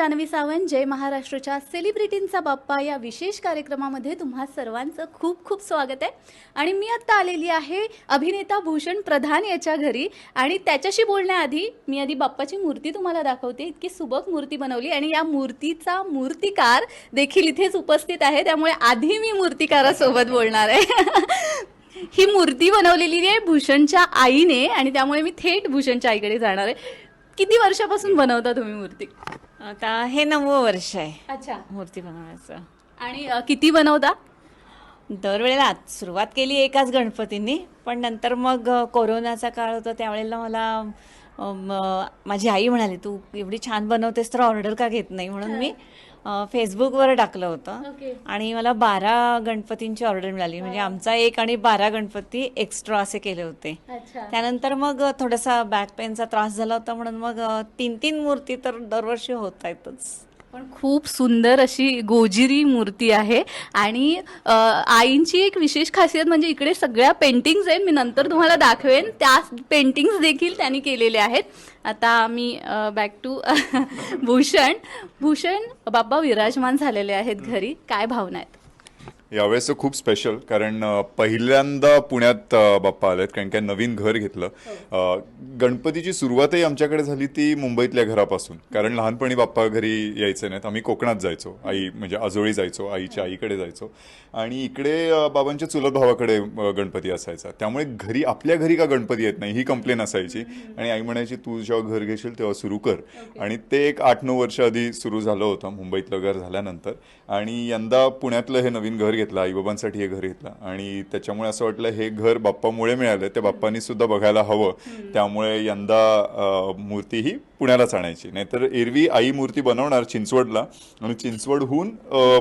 जानवी सावंत जय महाराष्ट्रच्या सेलिब्रिटींचा बाप्पा या विशेष कार्यक्रमामध्ये तुम्हा सर्वांचं खूप खूप स्वागत आहे. आणि मी आत्ता आलेली आहे अभिनेता भूषण प्रधान याच्या घरी आणि त्याच्याशी बोलण्याआधी मी आधी बाप्पाची मूर्ती तुम्हाला दाखवते. इतकी सुबक मूर्ती बनवली आणि या मूर्तीचा मूर्तिकार देखील इथेच उपस्थित आहे. त्यामुळे आधी मी मूर्तिकारासोबत बोलणार आहे. ही मूर्ती बनवलेली आहे भूषणच्या आईने आणि त्यामुळे मी थेट भूषणच्या आईकडे जाणार आहे. किती वर्षापासून बनवता तुम्ही मूर्ती? आता हे नववं वर्ष आहे. अच्छा. मूर्ती बनवण्याचं आणि अ, किती बनवता? दरवेळेला आत- सुरुवात केली एकाच गणपतींनी पण नंतर मग अ, कोरोनाचा काळ होता त्यावेळेला मला अ, माझी आई म्हणाली तू एवढी छान बनवतेस तर ऑर्डर का घेत नाही? म्हणून मी फेसबुकवर टाकलं होतं. आणि मला बारा गणपतींची ऑर्डर मिळाली. म्हणजे आमचा एक आणि बारा गणपती एक्स्ट्रा असे केले होते. त्यानंतर मग थोडासा बॅक पेनचा त्रास झाला होता म्हणून मग तीन तीन मूर्ती तर दरवर्षी होत आहेतच पण खूप सुंदर अशी गोजिरी मूर्ती आहे. आणि आईंची एक विशेष खासियत म्हणजे इकडे सगळ्या पेंटिंग्स आहेत मी नंतर तुम्हाला दाखवेन. त्या पेंटिंग्स देखील त्यांनी केलेल्या आहेत. आता मी बॅक टू भूषण. भूषण बाबा विराजमान झालेले आहेत घरी. काय भावना आहेत? यावेळेस तर खूप स्पेशल कारण पहिल्यांदा पुण्यात बाप्पा आलेत कारण काय नवीन घर घेतलं. अ, गणपतीची सुरुवातही आमच्याकडे झाली ती मुंबईतल्या घरापासून. कारण लहानपणी बाप्पा घरी यायचे नाहीत. आम्ही कोकणात जायचो. आई म्हणजे आजोळी जायचो आईच्या आईकडे जायचो. आणि इकडे बाबांच्या चुलत भावाकडे गणपती असायचा. त्यामुळे घरी आपल्या घरी का गणपती येत नाही ही कंप्लेन असायची. आणि आई म्हणायची तू जेव्हा घर घेशील तेव्हा सुरू कर. आणि ते एक आठ नऊ वर्ष आधी सुरू झालं होतं मुंबईतलं घर झाल्यानंतर. आणि यंदा पुण्यातलं हे नवीन घर घेतलं आईबाबांसाठी हे घर घेतलं. आणि त्याच्यामुळे असं वाटलं हे घर बाप्पामुळे मिळालं ते बाप्पांनी सुद्धा बघायला हवं. त्यामुळे यंदा मूर्ती ही पुण्यालाच आणायची. नाहीतर एरवी आई मूर्ती बनवणार चिंचवडला आणि चिंचवडहून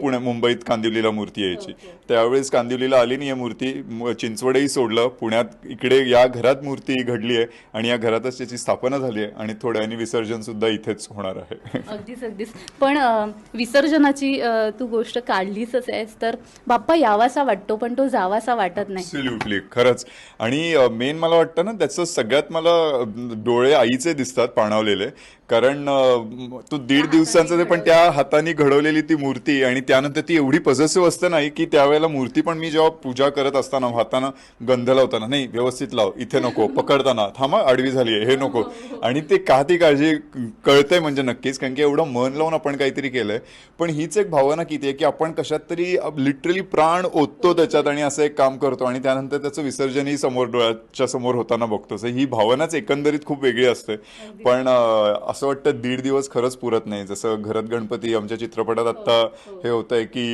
पुणे मुंबईत कांदिवलीला मूर्ती यायची. त्यावेळेस कांदिवलीला आली नाही आहे मूर्ती चिंचवडही सोडलं. पुण्यात इकडे या घरात मूर्ती घडली आहे आणि या घरातच त्याची स्थापना झाली आहे आणि थोड्याने विसर्जन सुद्धा इथेच होणार आहे. अगदीच अगदीच. पण विसर्जनाची तू गोष्ट काढलीच आहेस तर बाप्पा यावासा वाटतो पण तो जावासा वाटत नाही. ॲब्सोल्युटली खरंच. आणि मेन मला वाटतं ना त्याचं सगळ्यात मला डोळे आईचे दिसतात पाणावलेले. कारण तो दीड दिवसांचं ते पण त्या हाताने घडवलेली ती मूर्ती आणि त्यानंतर ती एवढी पॉझिटिव्ह असते नाही की त्यावेळेला मूर्ती पण मी जेव्हा पूजा करत असताना हाताना गंध लावताना नाही व्यवस्थित लाव इथे नको पकडताना थांबा आडवी झाली आहे हे नको. आणि ते का ती काळजी कळतंय म्हणजे नक्कीच कारण की एवढं मन लावून आपण काहीतरी केलंय. पण हीच एक भावना किती आहे की आपण कशात तरी लिटरली प्राण ओततो त्याच्यात आणि असं एक काम करतो आणि त्यानंतर त्याचं विसर्जनही समोर डोळ्याच्या समोर होताना बघतो. ही भावनाच एकंदरीत खूप वेगळी असते. पण असं वाटतं दीड दिवस खरंच पुरत नाही. जसं घरात गणपती आमच्या चित्रपटात आता हे. होत आहे की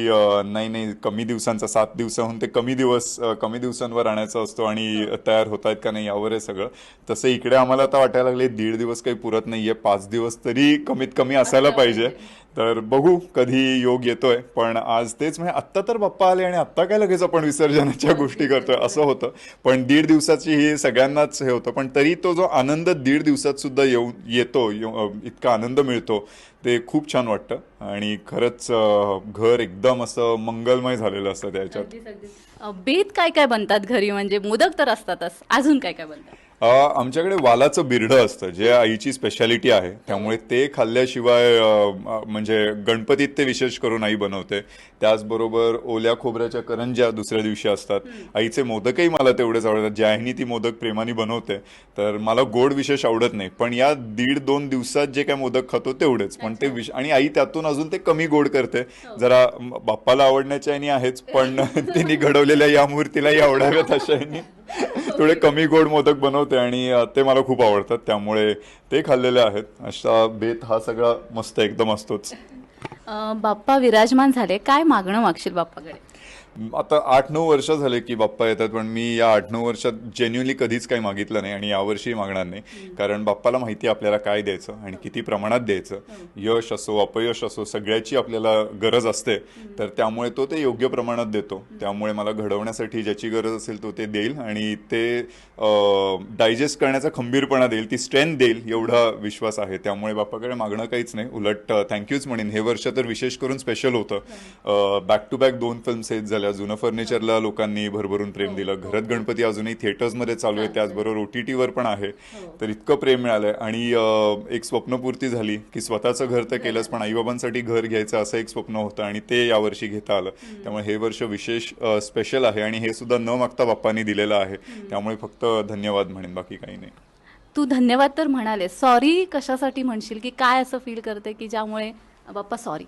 नाही नाही कमी दिवसांचा सात दिवसाहून ते कमी दिवस कमी दिवसांवर आणायचा असतो आणि तयार होत आहेत का नाही यावर आहे सगळं. तसं इकडे आम्हाला आता वाटायला लागले दीड दिवस काही पुरत नाहीये पाच दिवस तरी कमीत कमी असायला पाहिजे. तर बघू कधी योग येतोय पण आज तेच म्हणजे आत्ता तर बाप्पा आले आणि आत्ता काय लगेच आपण विसर्जनाच्या गोष्टी करतोय असं होतं. पण दीड दिवसाची ही सगळ्यांनाच हे होतं पण तरी तो जो आनंद दीड दिवसात सुद्धा येऊन येतो इतका आनंद मिळतो. ते खूप छान वाटतं. आणि खरंच घर एकदम असं मंगलमय झालेलं असतं त्याच्यात. बेत काय काय बनतात घरी? म्हणजे मोदक तर असतातच. अजून काय काय बनतात? आमच्याकडे वालाचं बिरडं असतं जे आईची स्पेशालिटी आहे. त्यामुळे ते खाल्ल्याशिवाय म्हणजे गणपतीत ते विशेष करून आई बनवते. त्याचबरोबर ओल्या खोबऱ्याच्या करंज्या दुसऱ्या दिवशी असतात. आईचे मोदकही मला तेवढेच आवडतात. ज्या आईनी ती मोदक प्रेमाने बनवते तर मला गोड विशेष आवडत नाही. पण या दीड दोन दिवसात जे काय मोदक खातो तेवढेच. पण ते विश आणि आई त्यातून अजून ते कमी गोड करते. जरा म, बाप्पाला आवडण्याच्या आहेच पण तिने घडवलेल्या या मूर्तीलाही आवडाव्यात अशा थोडे कमी गोड मोदक बनवते आणि ते मला खूप आवडतात त्यामुळे ते खाल्लेले आहेत. अशा बेत हा सगळा मस्त एकदम असतोच. बाप्पा विराजमान झाले. काय मागणं मागशील बाप्पाकडे? आता आठ नऊ वर्ष झाले की बाप्पा येतात पण मी या आठ नऊ वर्षात जेन्युअनली कधीच काही मागितलं नाही आणि यावर्षी मागणार नाही. कारण बाप्पाला माहिती आपल्याला काय द्यायचं आणि किती प्रमाणात द्यायचं. यश असो अपयश असो सगळ्याची आपल्याला गरज असते. तर त्यामुळे तो ते योग्य प्रमाणात देतो. त्यामुळे मला घडवण्यासाठी ज्याची गरज असेल तो ते देईल आणि ते डायजेस्ट करण्याचा खंबीरपणा देईल ती स्ट्रेंथ देईल एवढा विश्वास आहे. त्यामुळे बाप्पाकडे मागणं काहीच नाही. उलट थँक्यूच म्हणेन. हे वर्ष तर विशेष करून स्पेशल होतं. बॅक टू बॅक दोन फिल्म्स हेच झाल्या आपल्या जुनं फर्निचरला लोकांनी भरभरून प्रेम दिलं. घरात गणपती अजूनही थिएटर्समध्ये चालू आहे त्याचबरोबर ओ टी टीवर पण आहे. तर इतकं प्रेम मिळालंय. आणि एक स्वप्नपूर्ती झाली की स्वतःचं घर तर केलंच पण आईबाबांसाठी घर घ्यायचं असं एक स्वप्न होतं आणि ते यावर्षी घेता आलं. त्यामुळे हे वर्ष विशेष स्पेशल आहे आणि हे सुद्धा न मागता बाप्पांनी दिलेलं आहे. त्यामुळे फक्त धन्यवाद म्हणेन बाकी काही नाही. तू धन्यवाद तर म्हणाले सॉरी कशासाठी म्हणशील? की काय असं फील करते की ज्यामुळे बाप्पा सॉरी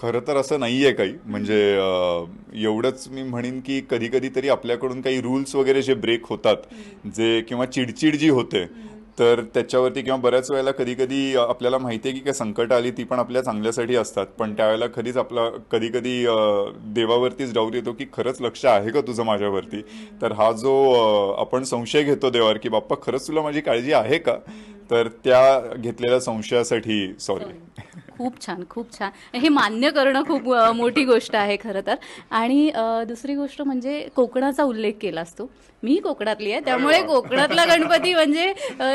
खरं तर असं नाही आहे काही. म्हणजे एवढंच मी म्हणेन की कधी कधी तरी आपल्याकडून काही रूल्स वगैरे जे ब्रेक होतात जे किंवा चिडचिड जी होते तर त्याच्यावरती किंवा बऱ्याच वेळेला कधी कधी आपल्याला माहिती आहे की काय संकट आली ती पण आपल्या चांगल्यासाठी असतात. पण त्यावेळेला कधीच आपला कधी कधी देवावरतीच डाऊट येतो की खरंच लक्ष आहे का तुझं माझ्यावरती? तर हा जो आपण संशय घेतो देवावर की बाप्पा खरंच तुला माझी काळजी आहे का? तर त्या घेतलेल्या संशयासाठी सॉरी खूप छान खूप छान. हे मान्य करणं खूप मोठी गोष्ट आहे खरं तर. आणि दुसरी गोष्ट म्हणजे कोकणाचा उल्लेख केलास तू. मी कोकणातली आहे त्यामुळे कोकणातला गणपती म्हणजे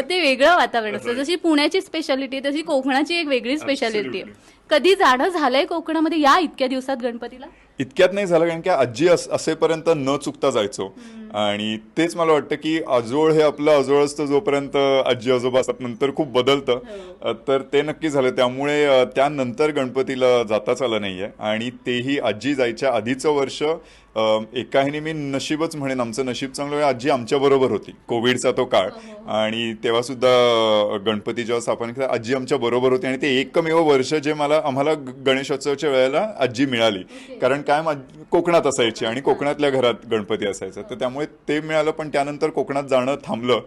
ते वेगळं वातावरण असतं. जशी पुण्याची स्पेशालिटी तशी कोकणाची एक वेगळी स्पेशालिटी आहे. कधी जाणं झालंय कोकणामध्ये या इतक्या दिवसात गणपतीला? इतक्यात नाही झालं कारण की आजी अस- असेपर्यंत न चुकता जायचो. आणि तेच मला वाटतं की आजोळ हे आपलं आजोळ असतं जोपर्यंत आजी आजोबा असतात नंतर खूप बदलतं. अ, तर ते नक्की झालं. त्यामुळे अ, त्यानंतर गणपतीला जाताच आलं नाहीये. आणि तेही आजी जायच्या आधीचं वर्ष एका ह्याने मी नशीबच म्हणेन आमचं नशीब चांगलं आजी आमच्या बरोबर होती कोविडचा तो काळ. आणि तेव्हा सुद्धा अ, गणपती जेव्हा स्थापन केला आजी आमच्या बरोबर होती आणि ते एकमेव वर्ष जे मला आम्हाला गणेशोत्सवाच्या वेळेला आजी मिळाली. कारण काय मा- कोकणात असायची आणि कोकणातल्या घरात गणपती असायचा. तर त्यामुळे ते मिळालं पण त्यानंतर कोकणात जाणं थांबलं.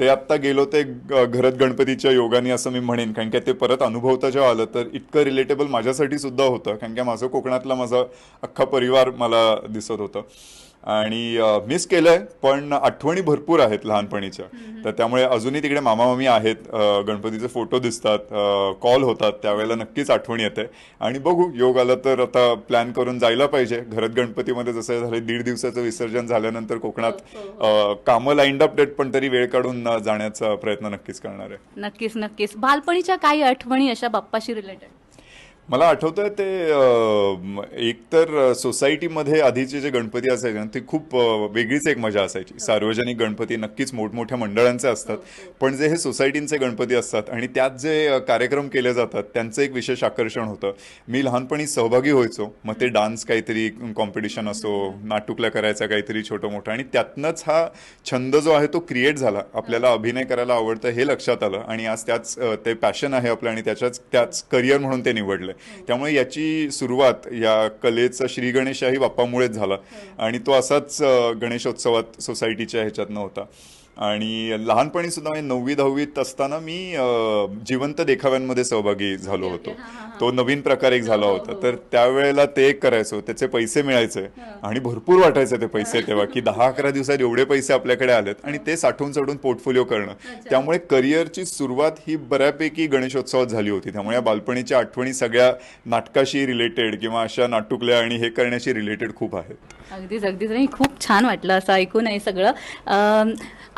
ते आत्ता गेलो ते घरात गणपतीच्या योगाने असं मी म्हणेन. कारण की ते परत अनुभवता जेव्हा आलं तर इतकं रिलेटेबल माझ्यासाठी सुद्धा होतं. कारण की माझं कोकणातला माझा अख्खा परिवार मला दिसत होतं. आणि मिस केलंय पण आठवणी भरपूर आहेत लहानपणीच्या. तर त्यामुळे अजूनही तिकडे मामा मामी आहेत गणपतीचे फोटो दिसतात कॉल होतात त्यावेळेला नक्कीच आठवण येते. आणि बघू योग आला तर आता प्लॅन करून जायला पाहिजे. घरात गणपतीमध्ये जसं झालं दीड दिवसाचं विसर्जन झाल्यानंतर कोकणात अ, कामं लाईंड अप डेट पण तरी वेळ काढून जाण्याचा प्रयत्न नक्कीच करणार आहे. नक्कीच नक्कीच. बालपणीच्या काही आठवणी अशा बाप्पाशी रिलेटेड मला आठवतंय ते एकतर सोसायटीमध्ये आधीचे जे गणपती असायचे ना ते खूप वेगळीच एक मजा असायची. सार्वजनिक गणपती नक्कीच मोठमोठ्या मंडळांचे असतात. पण जे हे सोसायटींचे गणपती असतात आणि त्यात जे कार्यक्रम केले जातात त्यांचं एक विशेष आकर्षण होतं. मी लहानपणी सहभागी व्हायचो. मग ते डान्स काहीतरी कॉम्पिटिशन असो नाटुकला करायचा काहीतरी छोटं मोठं आणि त्यातनंच हा छंद जो आहे तो क्रिएट झाला. आपल्याला अभिनय करायला आवडतं हे लक्षात आलं आणि आज त्याच ते पॅशन आहे आपलं आणि त्याच्याच त्याच करिअर म्हणून ते निवडलं त्यामुळे. याची सुरुवात या कलेचा श्री गणेशाही बाप्पामुळेच झाला. आणि तो असाच गणेशोत्सवात सोसायटीच्या ह्याच्यातनं होता. आणि लहानपणी सुद्धा म्हणजे नववी दहावीत असताना मी जिवंत देखाव्यांमध्ये सहभागी झालो होतो. तो नवीन प्रकार एक झाला होता. तर त्यावेळेला ते एक करायचो. त्याचे पैसे मिळायचे आणि भरपूर वाटायचे ते पैसे तेव्हा की दहा अकरा दिवसात एवढे पैसे आपल्याकडे आलेत आणि ते साठवून साठवून पोर्टफोलिओ करणं. त्यामुळे करिअरची सुरुवात ही बऱ्यापैकी गणेशोत्सवात झाली होती. त्यामुळे या बालपणीच्या आठवणी सगळ्या नाटकाशी रिलेटेड किंवा अशा नाटुकल्या आणि हे करण्याशी रिलेटेड खूप आहेत. अगदीच अगदीच. खूप छान वाटलं असं ऐकून आहे सगळं.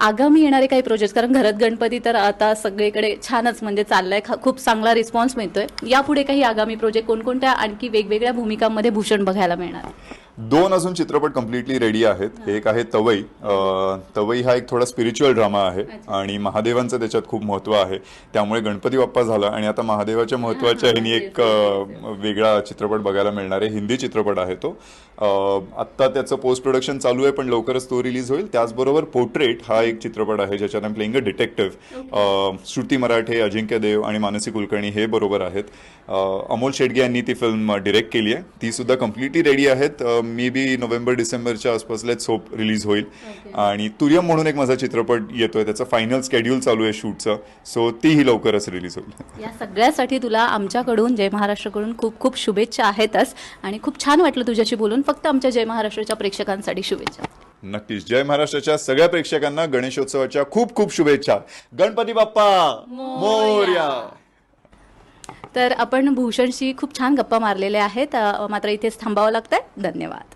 आगामी येणारे काही प्रोजेक्ट कारण घरात गणपती तर आता सगळीकडे छानच म्हणजे चाललाय. खूप चांगला रिस्पॉन्स मिळतोय. यापुढे काही आगामी प्रोजेक्ट कोणकोणत्या आणखी वेगवेगळ्या भूमिकांमध्ये भूषण बघायला मिळणार? दोन अजून चित्रपट कम्प्लिटली रेडी आहेत. एक आहे तवई. तवई हा एक थोडा स्पिरिच्युअल ड्रामा आहे आणि महादेवांचं त्याच्यात खूप महत्त्व आहे. त्यामुळे गणपती बाप्पा झाला आणि आता महादेवाच्या महत्त्वाच्या ह्यानी एक वेगळा चित्रपट बघायला मिळणार आहे. हिंदी चित्रपट आहे तो. आत्ता त्याचं पोस्ट प्रोडक्शन चालू आहे पण लवकरच तो रिलीज होईल. त्याचबरोबर पोर्ट्रेट हा एक चित्रपट आहे ज्याच्यात I playing a detective Shruti Marathe Ajinkya Deo आणि मानसी कुलकर्णी हे बरोबर आहेत. अमोल शेडगे यांनी ती फिल्म डिरेक्ट केली आहे. ती सुद्धा कम्प्लिटली रेडी आहेत. मे बी नोव्हेंबर डिसेंबरच्या आसपास लेट्स होप रिलीज होईल आणि तुर्यम म्हणून एक माझा चित्रपट येतोय. त्याचं फायनल स्केड्यूल चालू आहे शूटचं. सो तीही लवकरच रिलीज होईल. या सगळ्यासाठी तुला आमच्याकडून जय महाराष्ट्राकडून खूप खूप शुभेच्छा आहेतच. आणि खूप छान वाटलं तुझ्याशी बोलून. फक्त आमच्या जय महाराष्ट्राच्या प्रेक्षकांसाठी शुभेच्छा. नक्कीच. जय महाराष्ट्राच्या सगळ्या प्रेक्षकांना गणेशोत्सवाच्या खूप खूप शुभेच्छा. गणपती बाप्पा! मोर्या! तर आपण भूषणशी खूप छान गप्पा मारलेल्या आहेत. मात्र इथेच थांबावं लागतंय. धन्यवाद.